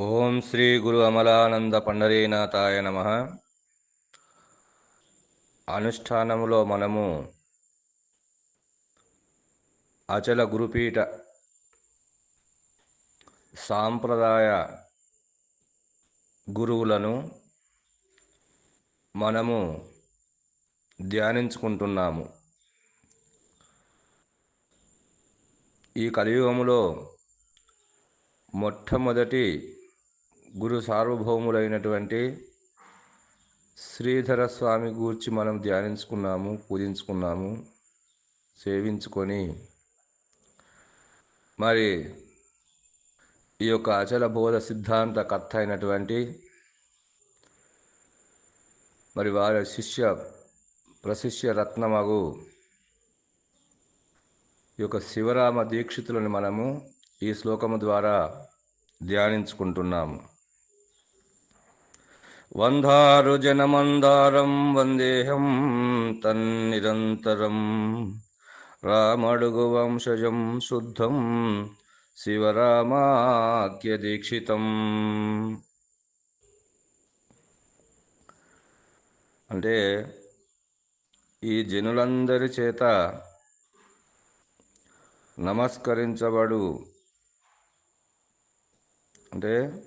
ఓం శ్రీ గురు అమలానంద పండరీనాథాయ నమ. అనుష్ఠానములో మనము అచల గురుపీఠ సాంప్రదాయ గురువులను మనము ధ్యానించుకుంటున్నాము. ఈ కలియుగములో మొట్టమొదటి గురు సార్వభౌములైనటువంటి శ్రీధర స్వామి గూర్చి మనం ధ్యానించుకున్నాము పూజించుకున్నాము సేవించుకొని మరి ఈ యొక్క అచల బోధ సిద్ధాంత కథ అయినటువంటి మరి వారి శిష్య ప్రశిష్య రత్నమగు ఈ యొక్క శివరామ దీక్షితులను మనము ఈ శ్లోకము ద్వారా ధ్యానించుకుంటున్నాము. వందారు జనమందారం వందేహం తన్నిరంతరం. రామడుగు వంశజం శుద్ధం శివరామాఖ్య దీక్షితం. అంటే ఈ జనులందరి చేత నమస్కరించబడు. అంటే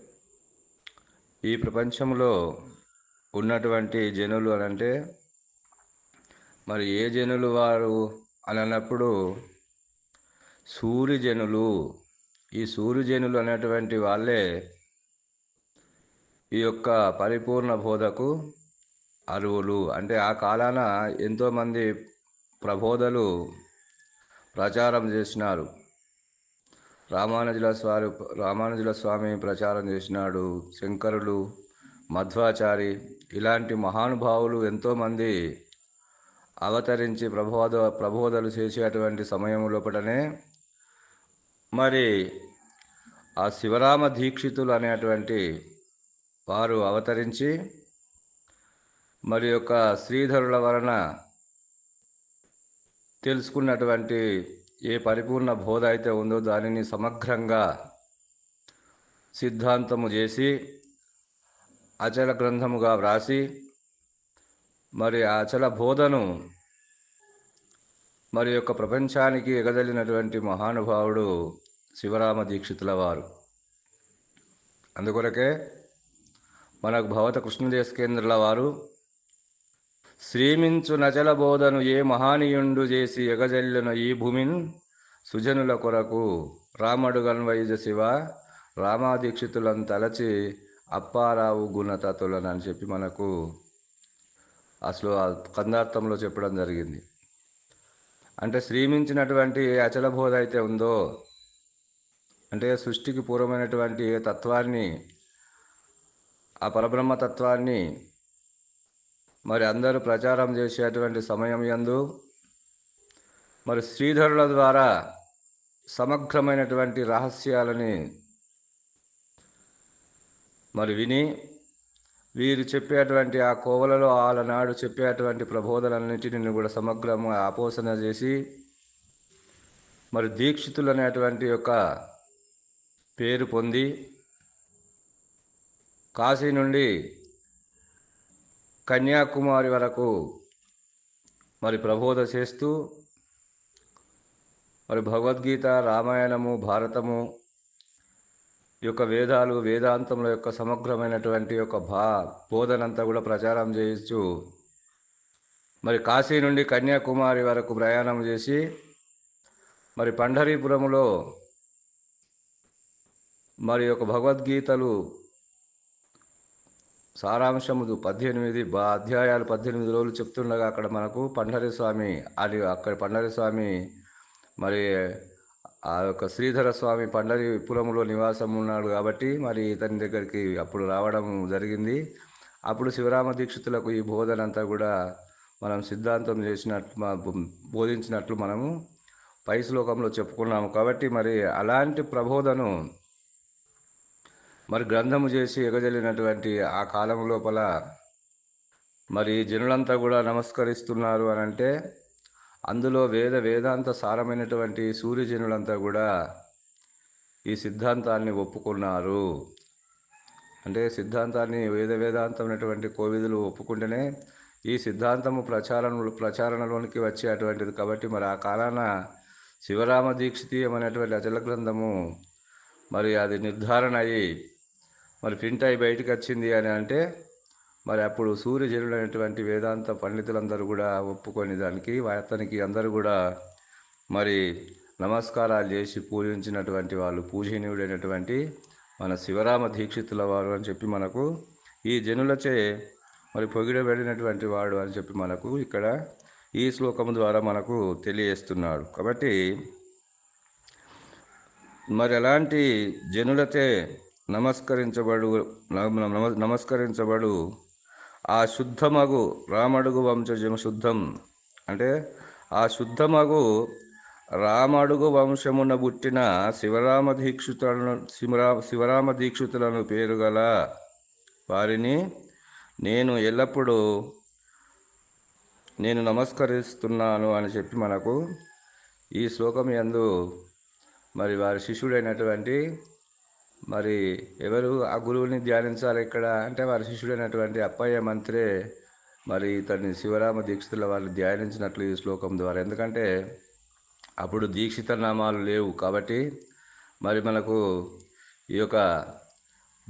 ఈ ప్రపంచంలో ఉన్నటువంటి జనులు అని అంటే మరి ఏ జనులు వారు అని అన్నప్పుడు సూర్యజనులు. ఈ సూర్యజనులు అనేటువంటి వాళ్ళే ఈ యొక్క పరిపూర్ణ బోధకు అరువులు అంటే ఆ కాలాన ఎంతోమంది ప్రబోధలు ప్రచారం చేసినారు. రామానుజుల స్వామి రామానుజుల స్వామి ప్రచారం చేసినాడు. శంకరులు మధ్వాచారి ఇలాంటి మహానుభావులు ఎంతోమంది అవతరించి ప్రబోధ ప్రబోధలు చేసేటువంటి సమయం లోపలనే మరి ఆ శివరామ దీక్షితులు అనేటువంటి వారు అవతరించి మరి యొక్క శ్రీధరుల వలన తెలుసుకున్నటువంటి ఏ పరిపూర్ణ బోధ అయితే ఉందో దానిని సమగ్రంగా సిద్ధాంతము చేసి అచల గ్రంథముగా వ్రాసి మరి ఆ అచల బోధను మరి యొక్క ప్రపంచానికి ఎగదలినటువంటి మహానుభావుడు శివరామ దీక్షితుల వారు. అందుకొరకే మనకు భవత కృష్ణదేశకేంద్రుల వారు శ్రీమించు నచల బోధను ఏ మహానీయుండు చేసి ఎగజల్లిన ఈ భూమిన్? సుజనుల కొరకు రామడు గన్వైజ శివ రామాదీక్షితులను తలచి అప్పారావు గుణతతులను అని చెప్పి మనకు అసలు ఆ కందార్థంలో చెప్పడం జరిగింది. అంటే శ్రీమించినటువంటి ఏ అచల బోధ అయితే ఉందో అంటే సృష్టికి పూర్వమైనటువంటి ఏ తత్వాన్ని ఆ పరబ్రహ్మ తత్వాన్ని మరి అందరూ ప్రచారం చేసేటువంటి సమయం యందు మరి శ్రీధరుల ద్వారా సమగ్రమైనటువంటి రహస్యాలని మరి విని వీరు చెప్పేటువంటి ఆ కోవలలో ఆలనాడు చెప్పేటువంటి ప్రబోధనన్నింటిని కూడా సమగ్రంగా ఆపోసన చేసి మరి దీక్షితులు అనేటువంటి యొక్క పేరు పొంది కాశీ నుండి కన్యాకుమారి వరకు మరి ప్రబోధ చేస్తూ మరి భగవద్గీత రామాయణము భారతము ఈ యొక్క వేదాలు వేదాంతముల యొక్క సమగ్రమైనటువంటి యొక్క భా బోధనంతా కూడా ప్రచారం చేయొచ్చు మరి కాశీ నుండి కన్యాకుమారి వరకు ప్రయాణం చేసి మరి పండరీపురములో మరి యొక్క భగవద్గీతలు సారాంశము పద్దెనిమిది బా అధ్యాయాలు పద్దెనిమిది రోజులు చెప్తుండగా అక్కడ మనకు పండరి స్వామి అది అక్కడ పండరి స్వామి మరి ఆ యొక్క శ్రీధర స్వామి పండరి పురంలో నివాసం ఉన్నాడు కాబట్టి మరి ఇతని దగ్గరికి అప్పుడు రావడం జరిగింది. అప్పుడు శివరామ దీక్షితులకు ఈ బోధన అంతా కూడా మనం సిద్ధాంతం చేసినట్లు బోధించినట్లు మనము పై శ్లోకంలో చెప్పుకున్నాము. కాబట్టి మరి అలాంటి ప్రబోధను మరి గ్రంథము చేసి ఎగజల్లినటువంటి ఆ కాలం లోపల మరి జనులంతా కూడా నమస్కరిస్తున్నారు అని అంటే అందులో వేద వేదాంత సారమైనటువంటి సూర్యజనులంతా కూడా ఈ సిద్ధాంతాన్ని ఒప్పుకున్నారు. అంటే సిద్ధాంతాన్ని వేద వేదాంతం అనేటువంటి కోవిదులు ఒప్పుకుంటేనే ఈ సిద్ధాంతము ప్రచారం ప్రచారణలోనికి వచ్చేటువంటిది. కాబట్టి మరి ఆ కాలాన శివరామ దీక్షితీయం అనేటువంటి అచల గ్రంథము మరి అది నిర్ధారణ అయ్యి మరి ఫింటాయి అయి బయటకు వచ్చింది అని అంటే మరి అప్పుడు సూర్యజనుడు అనేటువంటి వేదాంత పండితులందరూ కూడా ఒప్పుకొని దానికి అతనికి అందరూ కూడా మరి నమస్కారాలు చేసి పూజించినటువంటి వాళ్ళు పూజనీయుడైనటువంటి మన శివరామ దీక్షితుల వారు అని చెప్పి మనకు ఈ జనులచే మరి పొగిడబడినటువంటి వాడు అని చెప్పి మనకు ఇక్కడ ఈ శ్లోకం ద్వారా మనకు తెలియజేస్తున్నాడు. కాబట్టి మరి ఎలాంటి జనులచే నమస్కరించబడు నమస్కరించబడు. ఆ శుద్ధమగు రామడుగు వంశజము శుద్ధం. అంటే ఆ శుద్ధమగు రామడుగు వంశమున పుట్టిన శివరామ దీక్షితులను శివరా శివరామ దీక్షితులను పేరుగల వారిని నేను ఎల్లప్పుడూ నేను నమస్కరిస్తున్నాను అని చెప్పి మనకు ఈ శ్లోకం ఎందు మరి వారి శిష్యుడైనటువంటి మరి ఎవరు ఆ గురువుని ధ్యానించాలి ఇక్కడ? అంటే వారి శిష్యుడైనటువంటి అప్పయ్య మంత్రే మరి ఇతన్ని శివరామ దీక్షితుల వాళ్ళు ధ్యానించినట్లు ఈ శ్లోకం ద్వారా. ఎందుకంటే అప్పుడు దీక్షిత నామాలు లేవు కాబట్టి మరి మనకు ఈ యొక్క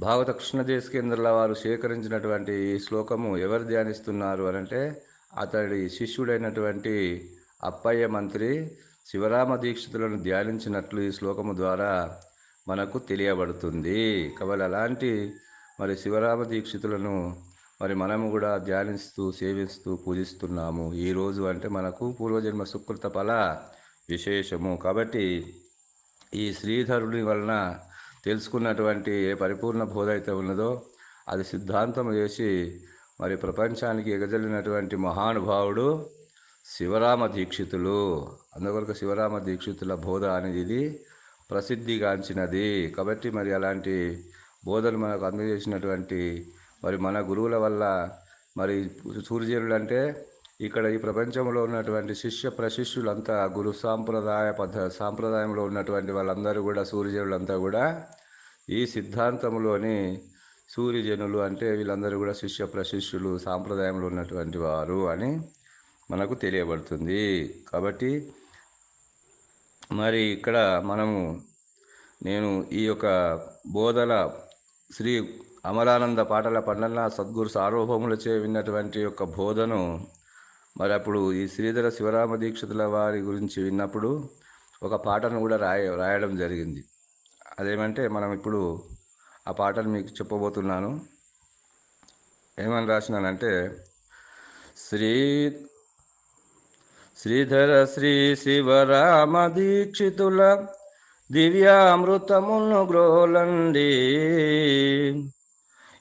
భాగవత కృష్ణదేశ కేంద్రాల వారు సేకరించినటువంటి ఈ శ్లోకము ఎవరు ధ్యానిస్తున్నారు అనంటే అంటే అతడి శిష్యుడైనటువంటి అప్పయ్య మంత్రి శివరామ దీక్షితులను ధ్యానించినట్లు ఈ శ్లోకము ద్వారా మనకు తెలియబడుతుంది. కాబట్టి అలాంటి మరి శివరామ దీక్షితులను మరి మనము కూడా ధ్యానిస్తూ సేవిస్తూ పూజిస్తున్నాము. ఈరోజు అంటే మనకు పూర్వజన్మ సుకృత ఫల విశేషము. కాబట్టి ఈ శ్రీధరుని వలన తెలుసుకున్నటువంటి ఏ పరిపూర్ణ బోధ అయితే ఉన్నదో అది సిద్ధాంతం చేసి మరి ప్రపంచానికి ఎగజల్లినటువంటి మహానుభావుడు శివరామ దీక్షితులు. అందుకొరకు శివరామ దీక్షితుల బోధ అనేది ఇది ప్రసిద్ధిగాంచినది. కాబట్టి మరి అలాంటి బోధలు మనకు అందజేసినటువంటి మరి మన గురువుల వల్ల మరి సూర్యజనులు అంటే ఇక్కడ ఈ ప్రపంచంలో ఉన్నటువంటి శిష్య ప్రశిష్యులంతా గురు సాంప్రదాయ పద్ధ సాంప్రదాయంలో ఉన్నటువంటి వాళ్ళందరూ కూడా సూర్యజనులంతా కూడా ఈ సిద్ధాంతంలోని సూర్యజనులు అంటే వీళ్ళందరూ కూడా శిష్య ప్రశిష్యులు సాంప్రదాయంలో ఉన్నటువంటి వారు అని మనకు తెలియబడుతుంది. కాబట్టి మరి ఇక్కడ మనము నేను ఈ యొక్క బోధల శ్రీ అమరానంద పాటల పండల సద్గురు సార్వభౌములచే విన్నటువంటి యొక్క బోధను మరి అప్పుడు ఈ శ్రీధర శివరామ దీక్షితుల వారి గురించి విన్నప్పుడు ఒక పాటను కూడా రాయ రాయడం జరిగింది. అదేమంటే మనం ఇప్పుడు ఆ పాటను మీకు చెప్పబోతున్నాను. ఏమని రాసినానంటే శ్రీ శ్రీధర శ్రీ శివరామ దీక్షితుల దివ్యామృతమును గ్రోలండి.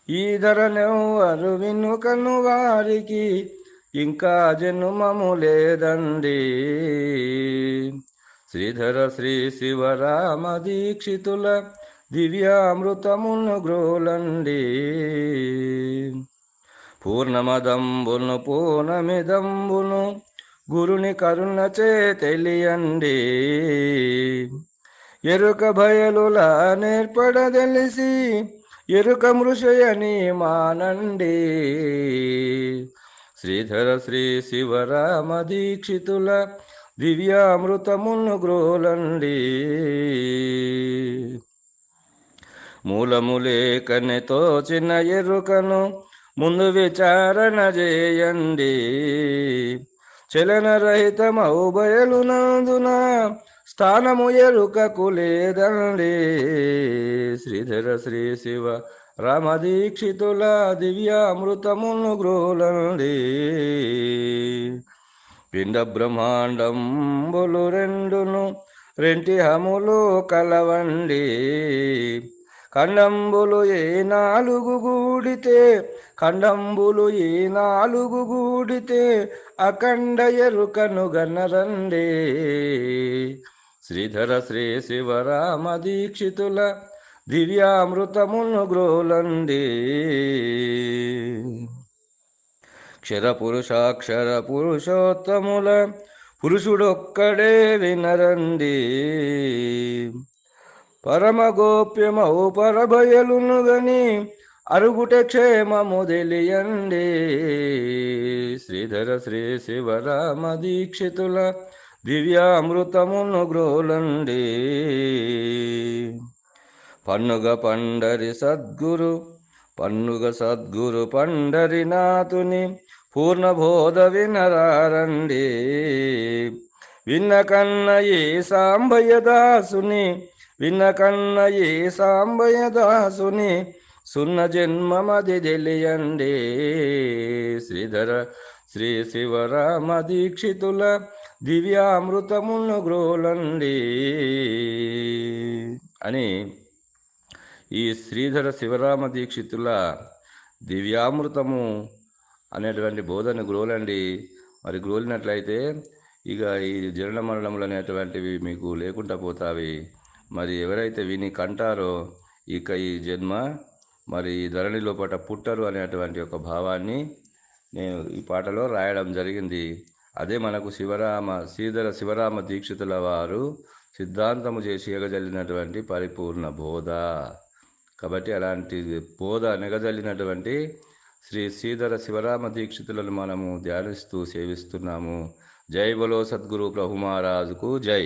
ఈ ధరనెవ్వరు వినుకను వారికి ఇంకా జనుమము లేదండి. శ్రీధర శ్రీ శివరామ దీక్షితుల దివ్యామృతమును గ్రోలండి. పూర్ణమదంబును పూర్ణమిదంబును గురుని కరుణచే తెలియండి. ఎరుక భయలులా నేర్పడదెలిసి ఎరుక మృషయని మానండి. శ్రీధర శ్రీ శివరామ దీక్షితుల దివ్యామృతమును గ్రోలండి. మూలములేకనితో చిన్న ఎరుకను ముందు విచారణ చేయండి. చలనరహితమౌ బయలునందున స్థానము ఎరుకకు లేదండి శ్రీధర శ్రీ శివ రామదీక్షితుల దివ్యామృతమును గ్రోలండి. పిండ బ్రహ్మాండంబులు రెండును రెంటి హములు కలవండి. ఖండంబులు ఏ నాలుగు గూడితే ఖండంబులు ఏ నాలుగు గూడితే అఖండ ఎరుకను గనరండి శ్రీధర శ్రీ శివరామ దీక్షితుల దివ్యామృతమును గ్రోలండి క్షర పురుషాక్షర పురుషోత్తముల పురుషుడొక్కడే వినరండి పరమ గోప్యమౌ పరభయలును గని అరుగుట క్షేమము తెలియండి. శ్రీధర శ్రీ శివరామ దీక్షితుల దివ్యామృతమును గ్రోలండి. పన్నుగ పండరి సద్గురు పన్నుగ సద్గురు పండరినాథుని పూర్ణబోధ వినరారండి. విన్న కన్న ఏ సాంబయ్య దాసుని విన్న కన్న ఏ సాంబయ దాసుని సున్న జన్మమది తెలియండి. శ్రీధర శ్రీ శివరామ దీక్షితుల దివ్యామృతమును గ్రోలండి. అని ఈ శ్రీధర శివరామ దీక్షితుల దివ్యామృతము అనేటువంటి బోధన గ్రోలండి. మరి గ్రోలినట్లయితే ఇక ఈ జనన మరణములు అనేటువంటివి మీకు లేకుండా పోతావి. మరి ఎవరైతే విని కంటారో ఇక ఈ జన్మ మరి ఈ ధరణి లోపల పుట్టరు అనేటువంటి ఒక భావాన్ని నేను ఈ పాటలో రాయడం జరిగింది. అదే మనకు శివరామ శ్రీధర శివరామ దీక్షితుల వారు సిద్ధాంతము చేసి ఎగజల్లినటువంటి పరిపూర్ణ బోధ. కాబట్టి అలాంటి బోధ నెగజల్లినటువంటి శ్రీ శ్రీధర శివరామ దీక్షితులను మనము ధ్యానిస్తూ సేవిస్తున్నాము. జై బలో సద్గురు ప్రభు మహారాజుకు జై.